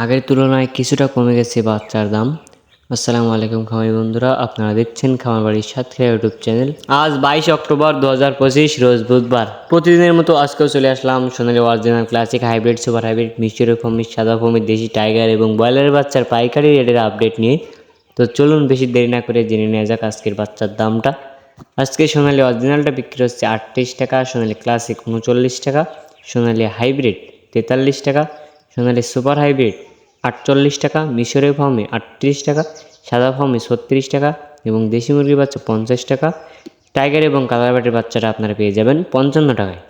আগের তুলনায় কিছুটা কমে গেছে বাচ্চার দাম। আসসালামু আলাইকুম খামারি বন্ধুরা, আপনারা দেখছেন খামার বাড়ির সাতক্ষীরা ইউটিউব চ্যানেল। আজ বাইশ অক্টোবর দু হাজার পঁচিশ, রোজ বুধবার। প্রতিদিনের মতো আজকেও চলে আসলাম সোনালি original classic hybrid super hybrid মিষ্টির ফমির সাদা ফমির দেশি টাইগার এবং ব্রয়লারের বাচ্চার পাইকারি রেটের আপডেট নিয়ে। তো চলুন বেশি দেরি না করে জেনে নেওয়া যাক আজকের বাচ্চার দামটা। আজকে সোনালি অরিজিনালটা বিক্রি হচ্ছে আটত্রিশ টাকা, সোনালি ক্লাসিক উনচল্লিশ টাকা, সোনালি হাইব্রিড তেতাল্লিশ টাকা সোনালি সুপার হাইব্রিড আটচল্লিশ টাকা মিশরের ফার্মে আটত্রিশ টাকা, সাদা ফার্মে ছত্রিশ টাকা এবং দেশি মুরগির বাচ্চা পঞ্চাশ টাকা। টাইগার এবং কালার বাটির বাচ্চাটা আপনারা পেয়ে যাবেন পঞ্চান্ন টাকায়।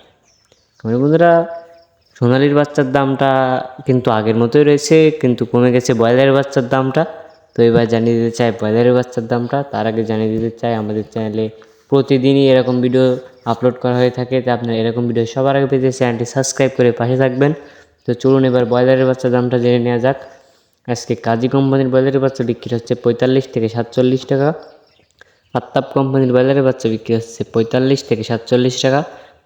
আমার বন্ধুরা, সোনালির বাচ্চার দামটা কিন্তু আগের মতোই রয়েছে, কিন্তু কমে গেছে ব্রয়লারের বাচ্চার দামটা। তো এবার জানিয়ে দিতে চাই, ব্রয়লারের বাচ্চার দামটা, তার আগে জানিয়ে দিতে চাই, আমাদের চ্যানেলে প্রতিদিনই এরকম ভিডিও আপলোড করা হয়ে থাকে, তো আপনার এরকম ভিডিও সবার আগে পেতে চ্যানেলটি সাবস্ক্রাইব করে পাশে থাকবেন। তো চলুন এবার ব্রয়লারের বাচ্চার দামটা জেনে নেওয়া যাক। আজকে কাজী কোম্পানির ব্রয়লারের বাচ্চা বিক্রি হচ্ছে পঁয়তাল্লিশ থেকে সাতচল্লিশ টাকা। আত্তাপ কোম্পানির ব্রয়লারের বাচ্চা বিক্রি হচ্ছে পঁয়তাল্লিশ থেকে সাতচল্লিশ টাকা।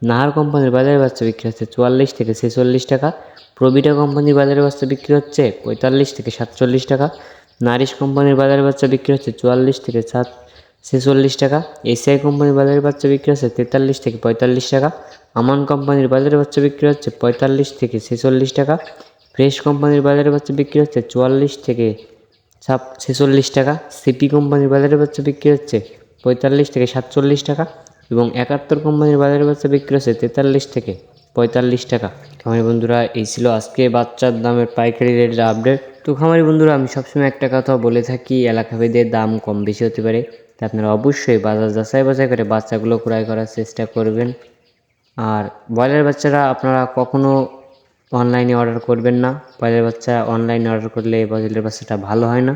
নাহার কোম্পানির বাজারের বাচ্চা বিক্রি হচ্ছে চুয়াল্লিশ থেকে ছেচল্লিশ টাকা। প্রবিটা কোম্পানির বাজারের বাচ্চা বিক্রি হচ্ছে পঁয়তাল্লিশ থেকে সাতচল্লিশ টাকা। নারিশ কোম্পানির বাজারের বাচ্চা বিক্রি হচ্ছে চুয়াল্লিশ থেকে সাত ছেচল্লিশ টাকা, এসিআই কোম্পানির বাজারের বাচ্চা বিক্রি হচ্ছে তেতাল্লিশ থেকে পঁয়তাল্লিশ টাকা, আমান কোম্পানির বাজারের বাচ্চা বিক্রি হচ্ছে পঁয়তাল্লিশ থেকে ছেচল্লিশ টাকা, ফ্রেশ কোম্পানির বাজারের বাচ্চা বিক্রি হচ্ছে চুয়াল্লিশ থেকে ছাপ, ছেচল্লিশ টাকা, সিপি কোম্পানির বাজারের বাচ্চা বিক্রি হচ্ছে পঁয়তাল্লিশ থেকে সাতচল্লিশ টাকা এবং একাত্তর কোম্পানির বাজারের বাচ্চা বিক্রি হচ্ছে তেতাল্লিশ থেকে পঁয়তাল্লিশ টাকা। খামারি বন্ধুরা, এই ছিল আজকে বাচ্চার দামের পাইকারি রেটের আপডেট তো খামারি বন্ধুরা, আমি সবসময় একটা কথা বলে থাকি এলাকাভেদে দাম কম বেশি হতে পারে। তা আপনারা অবশ্যই বাজার যাচাই বাছাই করে বাচ্চাগুলো ক্রয় করার চেষ্টা করবেন। আর ব্রয়লার বাচ্চারা আপনারা কখনো অনলাইনে অর্ডার করবেন না। ব্রয়লার বাচ্চা অনলাইনে অর্ডার করলে ব্রয়লার বাচ্চাটা ভালো হয় না।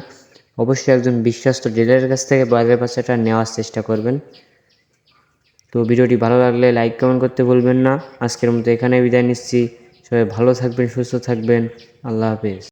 অবশ্যই একজন বিশ্বস্ত ডিলারের কাছ থেকে ব্রয়লার বাচ্চাটা নেওয়ার চেষ্টা করবেন। তো ভিডিওটি ভালো লাগলে লাইক কমেন্ট করতে ভুলবেন না। আজকের মতো এখানে বিদায় নিচ্ছি। সবাই ভালো থাকবেন, সুস্থ থাকবেন। আল্লাহ হাফেজ।